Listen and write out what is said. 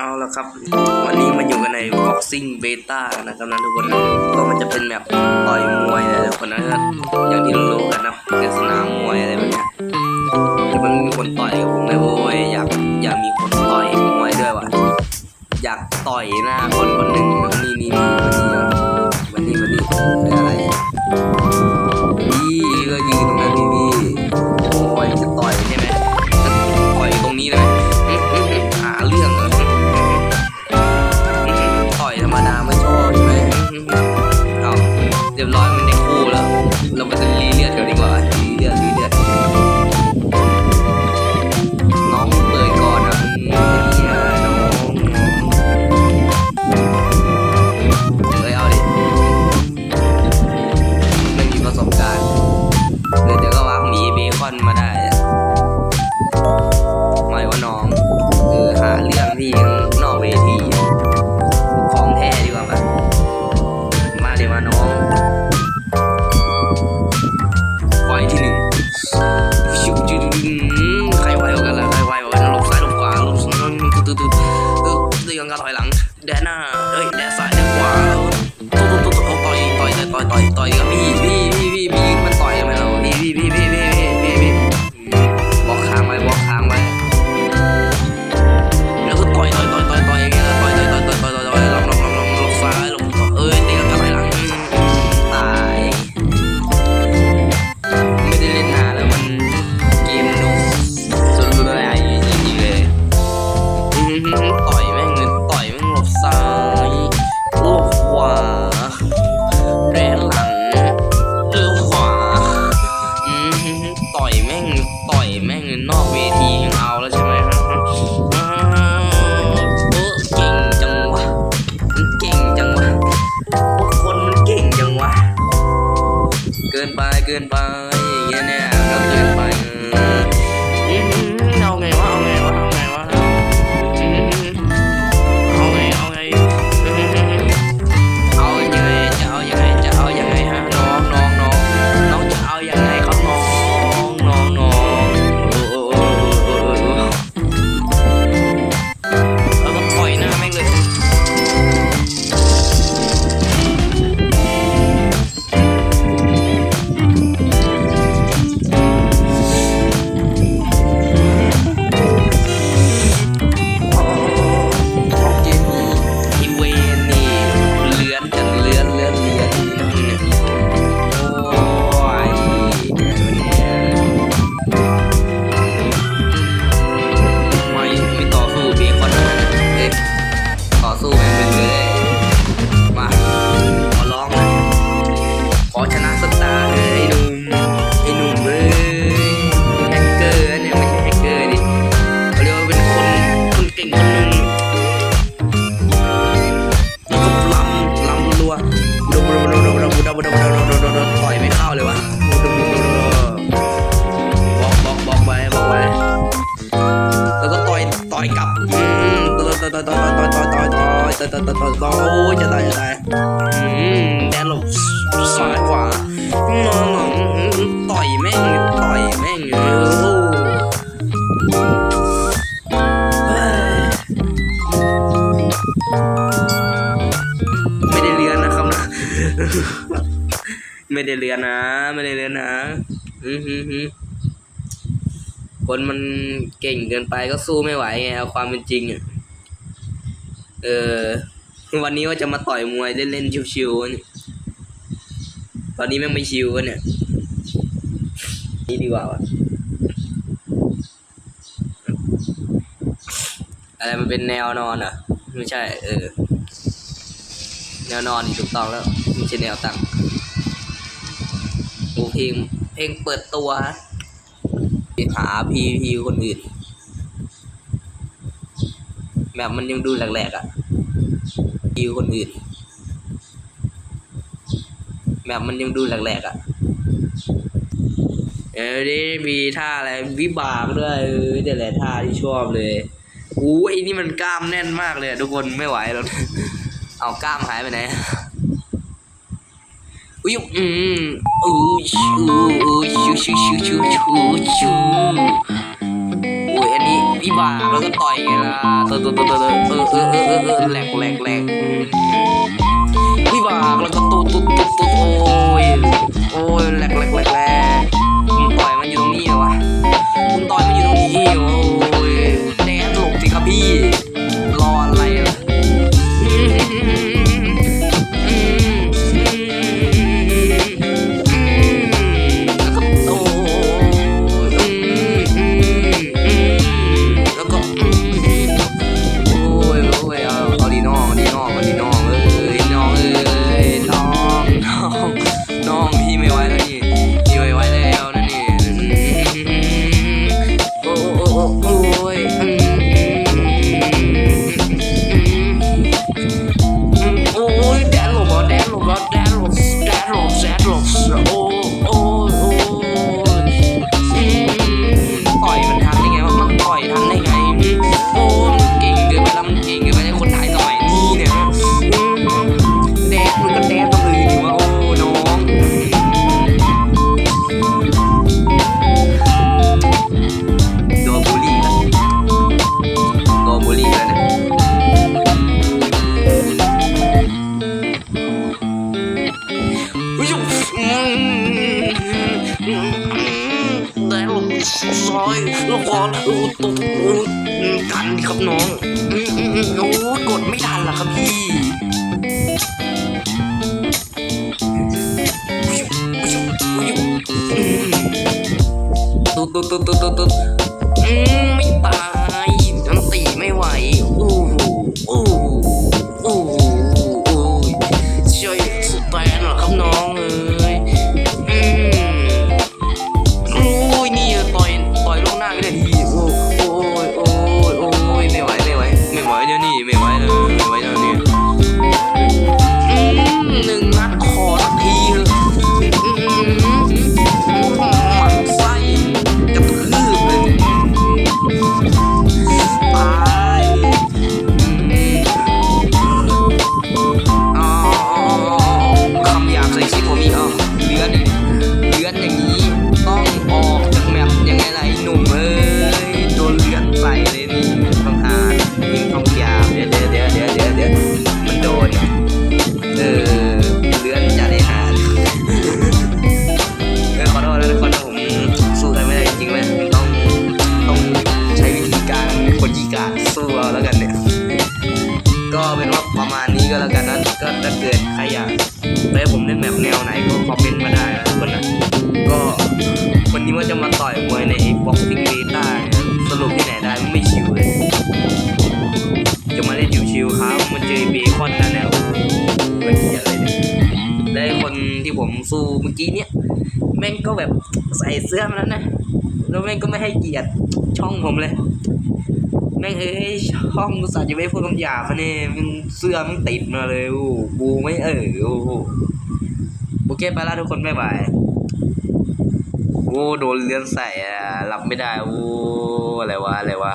เอาละครับ วันนี้มาอยู่กันใน boxing beta นะครับนะทุกคนนะก็มันจะเป็นแบบต่อยมวยนะทุกคนนะอย่างที่รู้กันนะเป็นสนามมวยอะไรแบบนี้แต่มันมีคนต่อยกับผมเลยโว้ยอยากอยากมีคนต่อยมวยด้วยว่ะอยากต่อยหน้าคนคนหนึ่งนี่นี่วันนี้วันนี้วันนี้เป็นอะไรพี่ก็ยืน เอาเรียบร้อยมันได้คู่แล้ว เรามาจะรีเลือดกันดีกว่ารีเลือดรีเลือด เกินไปอย่างเงี้ยเนี่ยก็เกินไป อยกลับต่อยต่อยต่อยต่อยต่อยต่อยต่อยต่อยต่อยต่อยต่อยต่อยโอ้ยจะตายจะตายอืมแดนหลบซ้ายขวานอนหลังต่อยแม่งต่อยแม่งโอ้ยไม่ได้เรียนนะครับนะไม่ได้เรียนนะ ไม่ได้เรียนนะ อือหือหือ คนมันเก่งเกินไปก็สู้ไม่ไหวไงเอาความเป็นจริงอะเออ วันนี้ว่าจะมาต่อยมวยเล่นๆชิวๆเนี่ยตอนนี้แม่งไม่ชิวกันเนี่ยนี่ดีกว่าวะอะไรมันเป็นแนวนอนอะ ไม่ใช่ เออ แนวนอนถูกต้องแล้วไม่ใช่แนวตั้งโอเพลงเพลงเปิดตัวฮะ หาพีพีคนอื่นแบบมันยังดูแหลกๆอะพีคนอื่นแบบมันยังดูแหลกๆอะเออนี่มีท่าอะไรวิบากด้วยเออแต่แหละท่าที่ชอบเลยอู้ไอ้นี่มันกล้ามแน่นมากเลยทุกคนไม่ไหวแล้วเอากล้ามหายไปไหน อุ้ยอืมอู้ชูอู้ชูชูชูชูชูชูอุ้ยอันนี้พี่บ่าแล้วก็ต่อยไงล่ะเออเออเออเออเออเออเออแหลกแหลกแหลก ซอยลูกคออู้ตุ๊กันครับน้องโอ้กดไม่ทันล่ะครับพี่ตุ๊ดตุ๊ตุ๊ตุ๊ตุ๊ไม่ตา ซูเมื่อกี้เนี้ยแม่งก็แบบใส่เสื้อมาแล้วนะแล้วแม่งก็ไม่ให้เกียรติช่องผมเลย แม่งเอ้ยช่องกูสาจะไม่พูดคำหยาบนี่มึงเสื้อมันติดมาเลยโอ้กูไม่เออโอ้โอเคไปละทุกคนบ๊ายบายโอ้โดนเลื่อนใส่อะหลับไม่ได้โอ้อะไรวะอะไรวะ